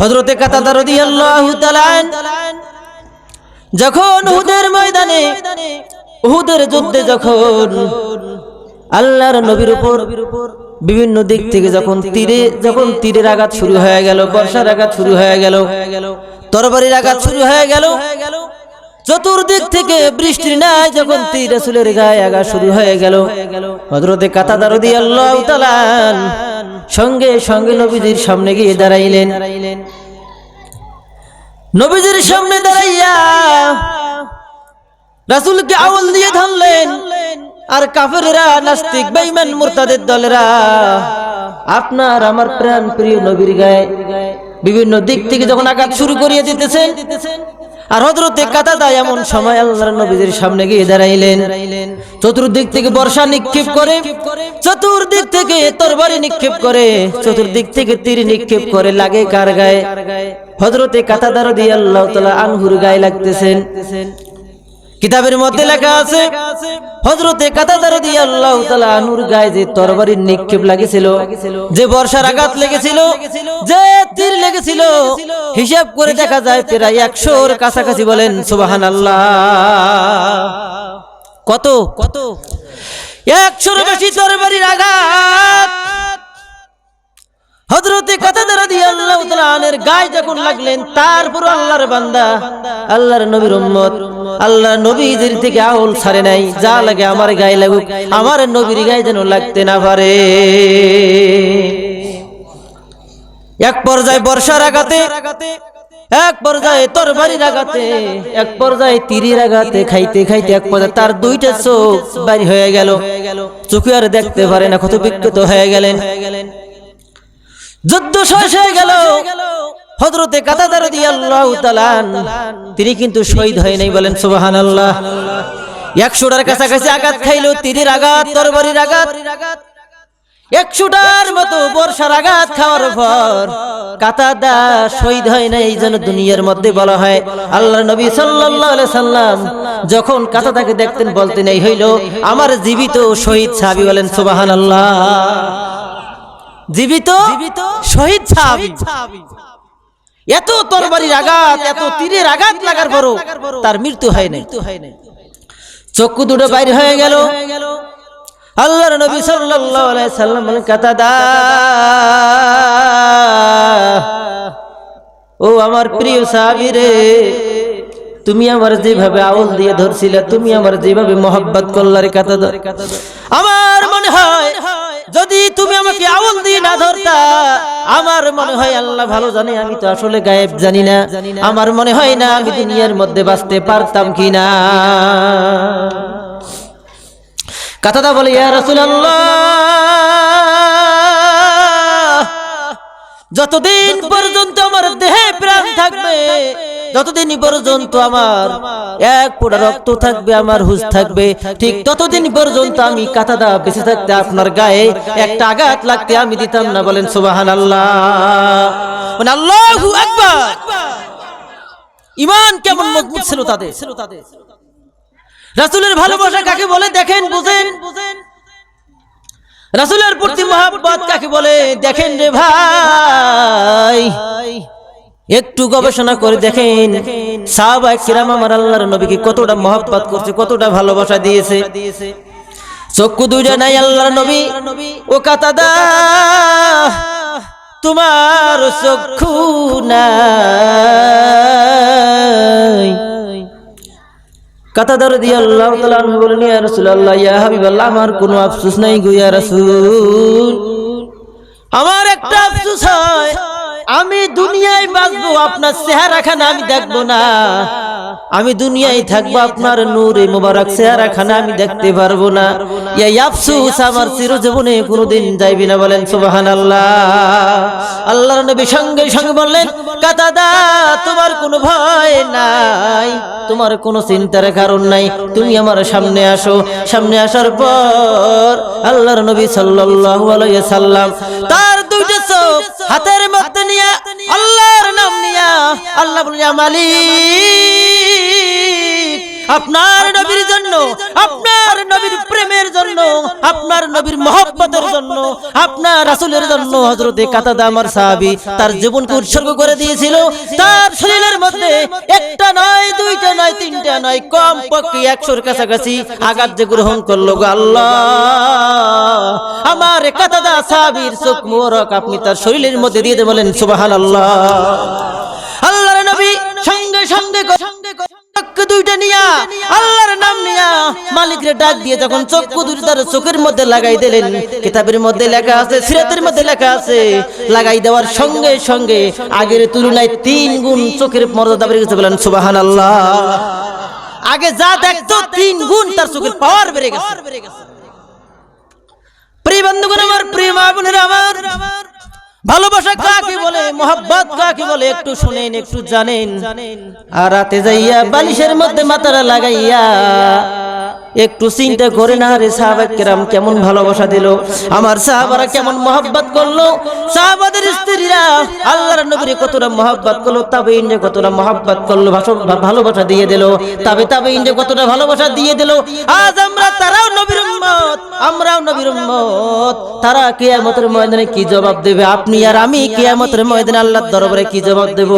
হজরতে কাতাদার রাদিয়াল্লাহু তাআলা যখন উহুদের ময়দানে, উহুদের যুদ্ধে যখন আল্লাহর নবীর উপর বিভিন্ন দিক থেকে যখন তীরে, যখন তীরের আঘাত শুরু হয়ে গেল, বর্ষার আঘাত শুরু হয়ে গেল, তরবারির আঘাত শুরু হয়ে গেল, চতুর্দিক থেকে বৃষ্টি নাই যখন তীর রাসূলের গায়ে আঘাত শুরু হয়ে গেল, হযরতে কাতাদা রাদিয়াল্লাহু তাআলা সঙ্গে সঙ্গে নবীজির সামনে গিয়ে দাঁড়াইলেন। নবীজির সামনে দাঁড়াইয়া রাসুলকে আউল দিয়ে ধরলেন। আর কাফেরেরা, নাস্তিক, বেঈমান, মুরতাদের দলেরা, আপনার আমার প্রাণ প্রিয় নবীর গায়ে বিভিন্ন দিক থেকে যখন আঘাত শুরু করিয়ে দিতেছেন আর হজরতে কাতাদা এমন সময় আল্লাহর নবীদের সামনে গিয়ে দাঁড়াইলেন। চতুর্দিক থেকে বর্ষা নিক্ষেপ করে চতুর্দিক থেকে তরবারি নিক্ষেপ করে চতুর্দিক থেকে তীর নিক্ষেপ করে লাগে কার গায়ে? হজরতে কাতাদার দিয়ে আল্লাহ তালা আনহুর গায়ে লাগতেছেন। কিতাবের মধ্যে লেখা আছে হজরতে কাতাদার দিয়ে আল্লাহ তালা আনুর গায়ে যে তরবারির নিক্ষেপ লাগেছিল যে বর্ষার আঘাত লেগেছিল, যে তীর লেগেছিল, হিসাব করে দেখা যায় প্রায় একশোর কাছাকাছি বলেন সুবাহান আল্লাহ কত? কত একশোর বেশি তরবারির আঘাত। হজরতে কাতাদার দিয়ে আল্লাহ আনের গায়ে যখন লাগলেন তারপর আল্লাহর বান্দা, আল্লাহর নবীর উম্মত আল্লাহর নবীদের থেকে আউল ছাড়ে নাই, যা লাগে আমার গায়ে লাগুক, আমার নবীর গায়ে যেন লাগতে না পারে। এক পর্যায়ে বর্ষার আঘাতে, এক পর্যায়ে তরবারির আঘাতে, এক পর্যায়ে তীরের আঘাতে, খাইতে খাইতে এক পর্যায়ে তার দুইটা চোখ বাড়ি হয়ে গেল। চোখে আর দেখতে পারে না কত বিক্ষত হয়ে গেলেন। যুদ্ধ শেষ হয়ে গেল। হজরতে কাতাদার আল্লাহ তিনি কিন্তু শহীদ হয় নাই বলেন সুবাহান আল্লাহ একশোটার কাছাকাছি আঘাত খাইলো তীরের আঘাত তরবারির আঘাত। একশোটার মতো বর্ষার আঘাত খাওয়ার পর কাতাদা শহীদ হয় না এই জন্য দুনিয়ার মধ্যে বলা হয়। আল্লাহ নবী সাল্লাম যখন কাতাদাকে দেখতেন বলতেন এই হইল আমার জীবিত শহীদ সাহাবী বলেন সুবাহান আল্লাহ জীবিত শহীদ সাহাবী। এত তরবারির আঘাত এত তীরের আঘাত লাগার পরও তার মৃত্যু হয় নাই। চক্ষু দুটো বাইরে হয়ে গেল আল্লাহর নবী সাল্লাল্লাহু আলাইহি সাল্লাম বলেন কাতাদা ও আমার প্রিয় সাহাবী রে তুমি আমার যেভাবে আউল দিয়ে ধরছিলে তুমি আমার যেভাবে মোহাব্বত করলা রে কাতাদা আমার মনে হয় যদি তুমি আমাকে আউল মনে হয় আল্লাহ ভালো জানে, আমি তো আসলে গায়েব জানি না। আমার মনে হয় না আমি দুনিয়ার মধ্যে বাঁচতে পারতাম কিনা। কথাটা বলে, ইয়া রাসূলুল্লাহ, যতদিন পর্যন্ত আমার দেহে প্রাণ থাকবে যতদিন পর্যন্ত আমার এক ফোঁটা রক্ত থাকবে, আমার হুশ থাকবে, ঠিক ততদিন পর্যন্ত আমি কাতাদা বেঁচে থাকতে আপনার গায়ে একটা আঘাত লাগতে আমি দিতাম না, বলেন সুবাহান আল্লাহ মানে আল্লাহু আকবার! ইমান কেমন মজবুত ছিল তাদের? রাসূলের ভালোবাসা কাকে বলে? দেখেন, বুঝেন। রাসূলের প্রতি মহাব্বত কাকে বলে? দেখেন রে ভাই। একটু গবেষণা করে দেখেন। সাহাবা কিরাম আমার আল্লাহর নবীকে কতটা মহাব্বত করছে কতটা ভালোবাসা দিয়েছে। চক্ষু দুইটা নাই আল্লাহর নবী। ও কাতাদা তোমার চক্ষু নাই। কাতাদার দিয়ে আল্লাহ তাআলা বলেন ইয়া রাসূলুল্লাহ ইয়া হাবিবাল্লাহ আমার কোনো আফসোস নাই গো ইয়া রাসূল। আমার একটা আফসোস হয়। আমি দুনিয়ায় বাঁচবো আপনার চেহারা চেহারাখানা আমি দেখব না। আমি দুনিয়ায় থাকব আপনার নূরে মোবারক চেহারাখানা আমি দেখতে পারব না। আফসোস আমার চিরজীবনে কোনোদিন যাইবি না বলেন সুবহানাল্লাহ। আল্লাহর নবী সঙ্গে সঙ্গে বললেন কাতাদা তোমার কোনো ভয় নাই। তোমার কোনো চিন্তার কারণ নাই। তুমি আমার সামনে আসো। সামনে আসার পর আল্লাহর নবী সাল্লাল্লাহু আলাইহি সাল্লাম তার দুইটা চোখ আল্লাহ মালিক। আপনার নবীর জন্য আপনার নবীর প্রেমের জন্য আপনার নবীর মহব্বতের জন্য আপনার রাসূলের জন্য হযরতে কাতাদা আমার সাহাবী তার জীবনকে উৎসর্গ করে দিয়েছিল। তার শরীরের মধ্যে একটা নয় দুইটা নয় তিনটা নয় কম পক্ষে একশোর কাছাকাছি আঘাত যে গ্রহণ করল আল্লাহ। আমার কাতাদা সাহাবীর চোখ মোরক আপনি তার শরীরের মধ্যে দিয়ে বলেন সুবহানাল্লাহ। আল্লাহর নবী আগের তুলনায় তিন গুণ চোখের মর্যাদা বেড়ে গেছে বলেন, সুবহানাল্লাহ। আগে যা দেখতো তিন গুণ তার চোখের পাওয়ার বেড়ে গেছে। প্রিয় বন্ধুগণ আমার, প্রিয় মা আমার ভালোবাসা কাকে বলে? মোহাব্বত কাকে বলে? একটু শুনেন একটু জানেন। আর রাতে যাইয়া বালিশের মধ্যে মাথারা লাগাইয়া একটু চিন্তা করে না রে সাহাবাক কেরাম কেমন ভালোবাসা দিল। আমার সাহাবারা কেমন মোহাব্বত করল। সাহাবাদের স্ত্রীরা আল্লাহর নবীরে কতটা মোহাব্বত করল তবে ইন্ডিয়া কতটা মোহাব্বত করল ভালোবাসা দিয়ে দিল। তবে তবে ইন্ডিয়া কতটা ভালোবাসা দিয়ে দিল। আজ আমরা তারাও নবীর উম্মত, আমরাও নবীর উম্মত। তারা কিয়ামতের ময়দানে কি জবাব দেবে? আপনি আর আমি কিয়ামতের ময়দানে আল্লাহর দরবারে কি জবাব দেব?